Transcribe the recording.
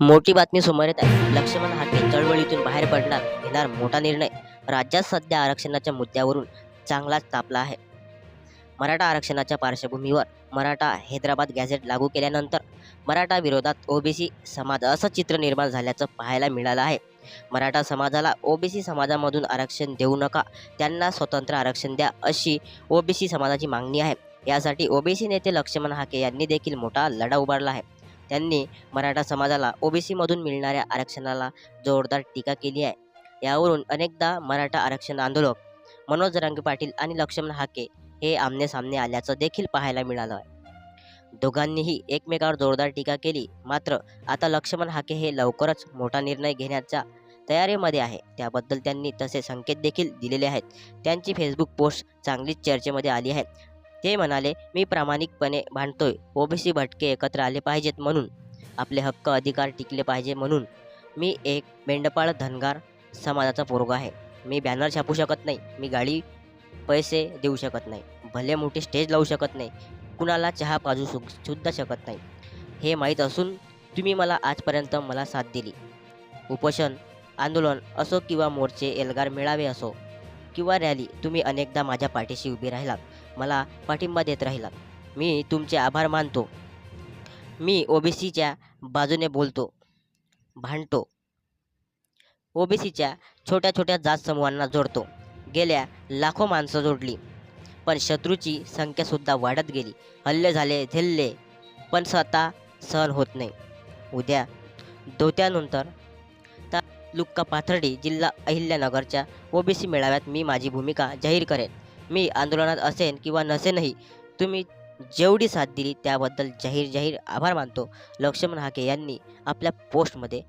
मोठी बातमी समोर येत आहे. लक्ष्मण हाके चळवळीतून बाहेर पडणार घेणार मोठा निर्णय. राज्यात सध्या आरक्षणाच्या मुद्द्यावरून चांगलाच तापला आहे. मराठा आरक्षणाच्या पार्श्वभूमीवर मराठा हैदराबाद गॅझेट लागू केल्यानंतर मराठा विरोधात ओबीसी समाज असं चित्र निर्माण झाल्याचं पाहायला मिळालं आहे. मराठा समाजाला ओबीसी समाजामधून आरक्षण देऊ नका. त्यांना स्वतंत्र आरक्षण द्या अशी ओबीसी समाजाची मागणी आहे. यासाठी ओबीसी नेते लक्ष्मण हाके यांनी देखील मोठा लढा उभारला आहे. त्यांनी मराठा समाजाला ओबीसीमधून मिळणाऱ्या आरक्षणाला जोरदार टीका केली आहे. यावरून अनेकदा मराठा आरक्षण आंदोलक मनोज रंग पाटील आणि लक्ष्मण हाके हे आमने सामने आल्याचं देखील पाहायला मिळालं आहे. दोघांनीही एकमेकावर जोरदार टीका केली. मात्र आता लक्ष्मण हाके हे लवकरच मोठा निर्णय घेण्याच्या तयारीमध्ये आहे. त्याबद्दल त्यांनी तसे संकेत देखील दिलेले आहेत. त्यांची फेसबुक पोस्ट चांगलीच चर्चेमध्ये आली आहे. ते म्हणाले मी प्रामाणिकपणे भांडतोय. ओबीसी भटके एकत्र आले पाहिजेत म्हणून. आपले हक्क अधिकार टिकले पाहिजे म्हणून. मी एक मेंढपाळ धनगार समाजाचा पोरगा आहे. मी बॅनर छापू शकत नाही. मी गाडी पैसे देऊ शकत नाही. भले मोठी स्टेज लावू शकत नाही. कुणाला चहा पाजू सु सुद्धा शकत नाही. हे माहीत असून तुम्ही मला आजपर्यंत मला साथ दिली. उपोषण आंदोलन असो किंवा मोर्चे एल्गार मिळावे असो. किंवा रॅली तुम्ही अनेकदा माझ्या पाठीशी उभी राहिलात मला पाठिंबा देत राहिलात. मी तुमचे आभार मानतो. मी ओबीसीच्या बाजूने बोलतो भांडतो. ओबीसीच्या छोट्या छोट्या जात समूहांना जोडतो. गेल्या लाखो माणसं जोडली पण शत्रूची संख्यासुद्धा वाढत गेली. हल्ले झाले झेलले पण स्वतः सहन होत नाही. उद्या दोत्यानंतर लुक्का पाथर्डी जिल्हा अहिल्यानगरच्या ओबीसी मेळाव्यात मी माझी भूमिका जाहीर करेन. मी आंदोलनात असेन किंवा नसेनही तुम्ही जेवढी साथ दिली त्याबद्दल जाहीर जाहीर आभार मानतो. लक्ष्मण हाके यांनी आपल्या पोस्टमध्ये